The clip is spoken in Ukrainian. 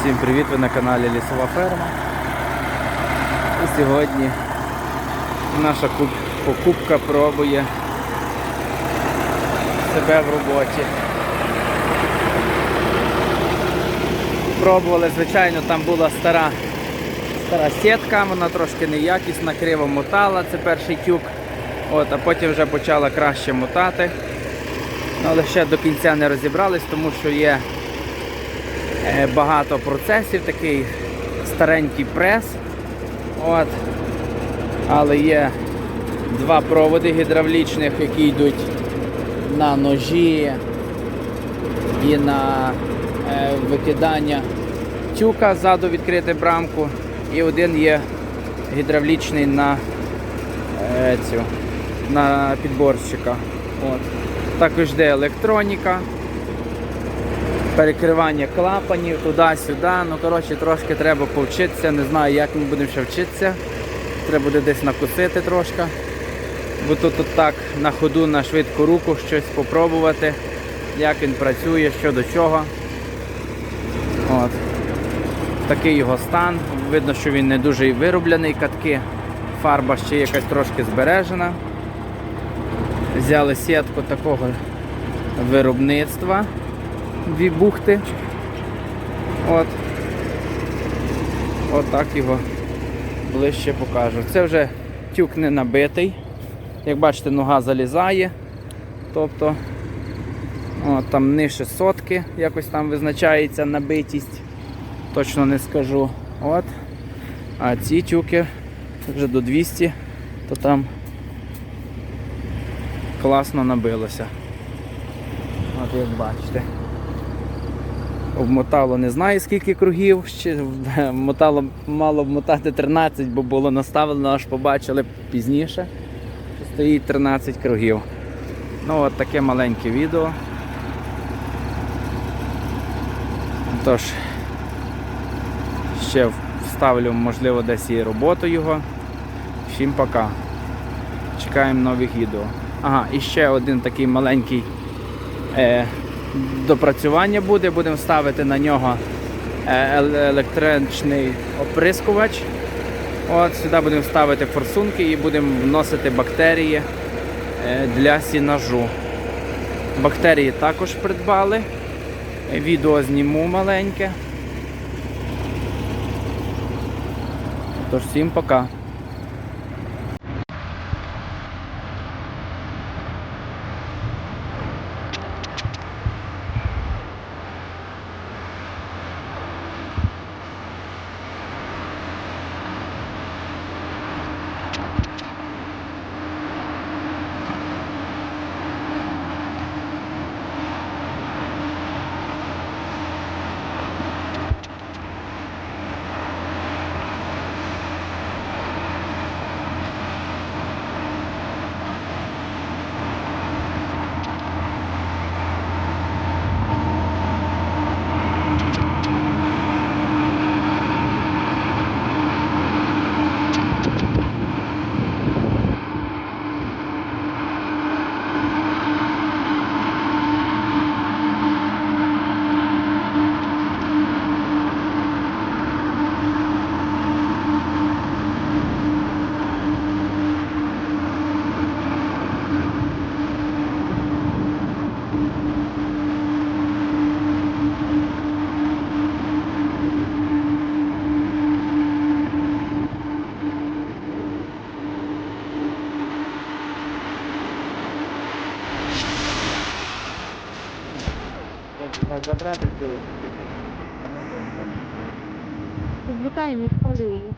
Всім привіт! Ви на каналі Лісова Ферма. І сьогодні наша покупка пробує себе в роботі. Пробували, звичайно, там була стара, стара сітка, вона трошки неякісна, криво мотала, це перший тюк. От, а потім вже почала краще мотати. Ну, але ще до кінця не розібрались, тому що є багато процесів, такий старенький прес. От. Але є два проводи гідравлічних, які йдуть на ножі і на е, викидання тюка ззаду відкрити брамку. І один є гідравлічний на е, цю, на підборщика. От. Також йде електроніка, перекривання клапанів туди-сюди. Ну, коротше, трошки треба повчитися. Не знаю, як ми будемо ще вчитися. Треба буде десь накусити трошки. Бо тут, тут так на ходу, на швидку руку щось попробувати, як він працює, що до чого. От. Такий його стан. Видно, що він не дуже і вироблений катки. Фарба ще якась трошки збережена. Взяли сітку такого виробництва. Дві бухти. От. От так його ближче покажу. Це вже тюк не набитий. Як бачите, нога залізає. Тобто от, там нижче сотки, якось там визначається набитість. Точно не скажу. От. А ці тюки вже до 200, то там класно набилося. От як бачите. Обмотало не знаю скільки кругів, ще мотало, мало вмотати 13, бо було наставлено, аж побачили пізніше. Стоїть 13 кругів. Ну от таке маленьке відео. Тож, ще вставлю, можливо, десь і роботу його. Всім пока. Чекаємо нових відео. Ага, і ще один такий маленький е, допрацювання буде. Будемо ставити на нього е, електричний оприскувач. От, сюди будемо ставити форсунки і будемо вносити бактерії е, для сінажу. Бактерії також придбали. Відео зніму маленьке. Тож всім пока. Викликаємо поліцію.